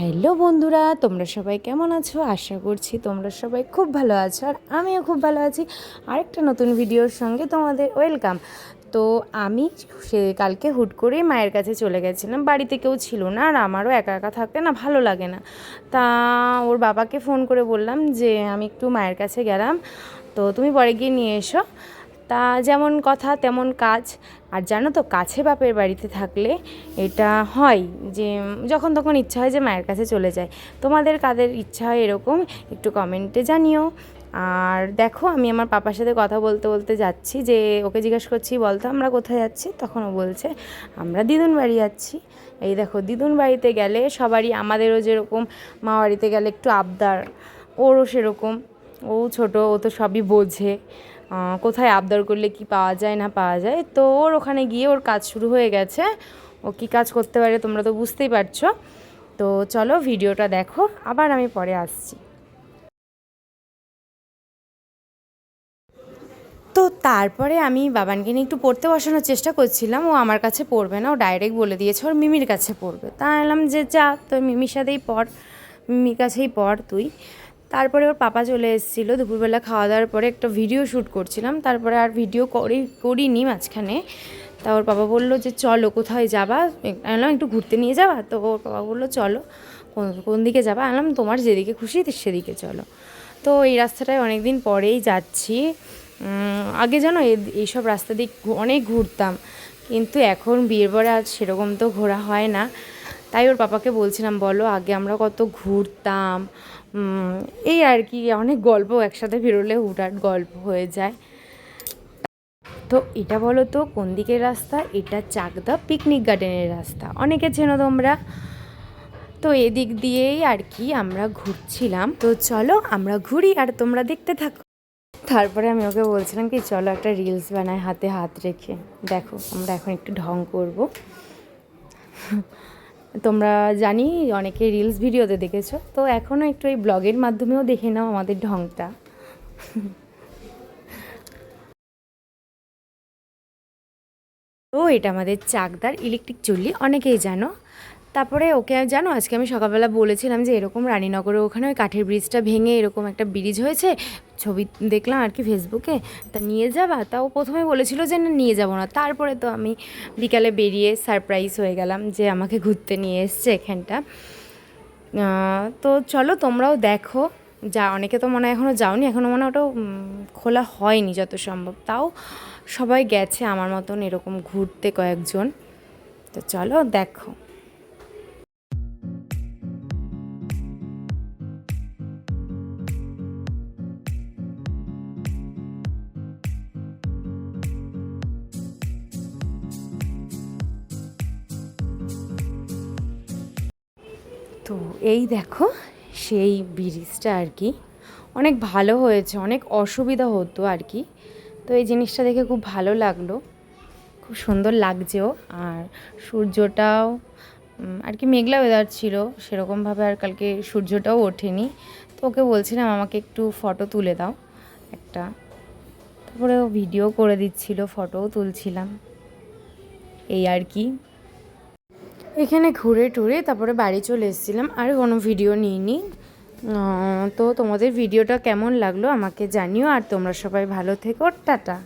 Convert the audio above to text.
Hello বন্ধুরা, তোমরা সবাই কেমন আছো? আশা করছি তোমরা সবাই খুব ভালো আছো আর আমিও খুব ভালো আছি। আরেকটা নতুন ভিডিওর সঙ্গে তোমাদের ওয়েলকাম। তো আমি সে কালকে হুট করেই মায়ের কাছে চলে গেছিলাম, বাড়িতে কেউ ছিল না আর আমারও একা একা থাকতে না ভালো লাগে না। তা ওর বাবাকে ফোন করে বললাম যে, আমি একটু মায়ের কাছে গেলাম, তো তুমি পরে গিয়ে নিয়ে এসো। তা যেমন কথা, তেমন কাজ। আর জানো তো, কাছে বাপের বাড়িতে থাকলে এটা হয় যে, যখন তখন ইচ্ছা হয় যে মায়ের কাছে চলে যায়। তোমাদের কাদের ইচ্ছা হয় এরকম, একটু কমেন্টে জানিও। আর দেখো, আমি আমার পাপার সাথে কথা বলতে বলতে যাচ্ছি যে, ওকে জিজ্ঞেস করছি বলতো আমরা কোথায় যাচ্ছি? তখন ও বলছে, আমরা দিদুন বাড়ি যাচ্ছি। এই দেখো, দিদুন বাড়িতে গেলে সবারই আমাদেরও যেরকম মা বাড়িতে গেলে একটু আবদার, ওরও সেরকম। ও ছোট, ও তো সবই বোঝে। কোথায় আবদার করলে কি পাওয়া যায়, না পাওয়া যায়? তো ওর ওখানে গিয়ে ওর কাজ শুরু হয়ে গেছে। ও কী কাজ করতে পারে তোমরা তো বুঝতেই পারছ। তো চলো ভিডিওটা দেখো, আবার আমি পরে আসছি। তো তারপরে আমি বাবানকে নিয়ে একটু পড়তে বসানোর চেষ্টা করছিলাম। ও আমার কাছে পড়বে না, ও ডাইরেক্ট বলে দিয়েছে, ওর মিমির কাছে পড়বে। তা এলাম যে, যা তোর মিমির সাথেই পড়, মিমির কাছেই পড় তুই। তারপরে ওর পাপা চলে এসেছিল, দুপুরবেলা খাওয়া দাওয়ার পরে একটা ভিডিও শ্যুট করছিলাম, তারপরে আর ভিডিও করি, করিনি মাঝখানে। তা ওর বাবা বলল যে, চলো, কোথায় যাবা? আনলাম একটু ঘুরতে নিয়ে যাবা? তো ওর বাবা বলল, চলো, কোন কোন দিকে যাবা? আনলাম তোমার যেদিকে খুশি সেদিকে চলো। তো এই রাস্তাটায় অনেক দিন পরেই যাচ্ছি। আগে এই- এইসব রাস্তা দিয়ে অনেক ঘুরতাম, কিন্তু এখন বিয়ের পরে আর সেরকম তো ঘোরা হয় না। তাই ওর পাপাকে বলছিলাম, বলো, আগে আমরা কত ঘুরতাম এই আর কি, অনেক গল্প একসাথে বেরোলে হুটহাট গল্প হয়ে যায়। তো এটা বলো তো, কোন দিকের রাস্তা? এটা চাকদা পিকনিক গার্ডেনের রাস্তা। অনেকে চেনো তোমরা। তো এদিক দিয়েই আর কি আমরা ঘুরছিলাম। তো চলো আমরা ঘুরি আর তোমরা দেখতে থাকো। তারপরে আমি ওকে বলছিলাম কি, চলো একটা রিলস বানাই হাতে হাত রেখে। দেখো, আমরা এখন একটু ঢং করব। তোমরা জানি অনেকে রিলস ভিডিওতে দেখেছ, তো এখনও একটু এই ব্লগের মাধ্যমেও দেখে নাও আমাদের ঢংটা। তো এটা আমাদের চাকদার ইলেকট্রিক চুল্লি, অনেকেই জানো। তারপরে ওকে জানো, আজকে আমি সকালবেলা বলেছিলাম যে এরকম রানীনগরে ওখানে ওই কাঠের ব্রিজটা ভেঙে এরকম একটা ব্রিজ হয়েছে, ছবি দেখলাম আর কি ফেসবুকে, তা নিয়ে যাবা? তা ও প্রথমে বলেছিল যে না, নিয়ে যাব না। তারপরে তো আমি বিকালে বেরিয়ে সারপ্রাইজ হয়ে গেলাম যে আমাকে ঘুরতে নিয়ে এসছে এখানটা। তো চলো তোমরাও দেখো। যা, অনেকে তো মনে হয় এখনও যাওনি এখনও মনে ওটাও খোলা হয়নি যত সম্ভব। তাও সবাই গেছে আমার মতন এরকম ঘুরতে কয়েকজন। তো চলো দেখো। তো এই দেখো, সেই ব্রিজটা আর কি। অনেক ভালো হয়েছে, অনেক অসুবিধা হতো আর কি। তো এই জিনিসটা দেখে খুব ভালো লাগল। খুব সুন্দর লাগছেও। আর সূর্যটাও আর কি মেঘলা ওয়েদার ছিল, সেরকমভাবে আর কালকে সূর্যটাও ওঠেনি। তো ওকে বলছিলাম, আমাকে একটু ফটো তুলে দাও একটা। তারপরে ও ভিডিও করে দিচ্ছিল ফটোও তুলছিলাম। এই আর কি। এখানে ঘুরে টুরে তারপরে বাড়ি চলে এসেছিলাম, আর কোনো ভিডিও নিইনি। তো তোমাদের ভিডিওটা কেমন লাগল আমাকে জানিও, আর তোমরা সবাই ভালো থেকো, টাটা।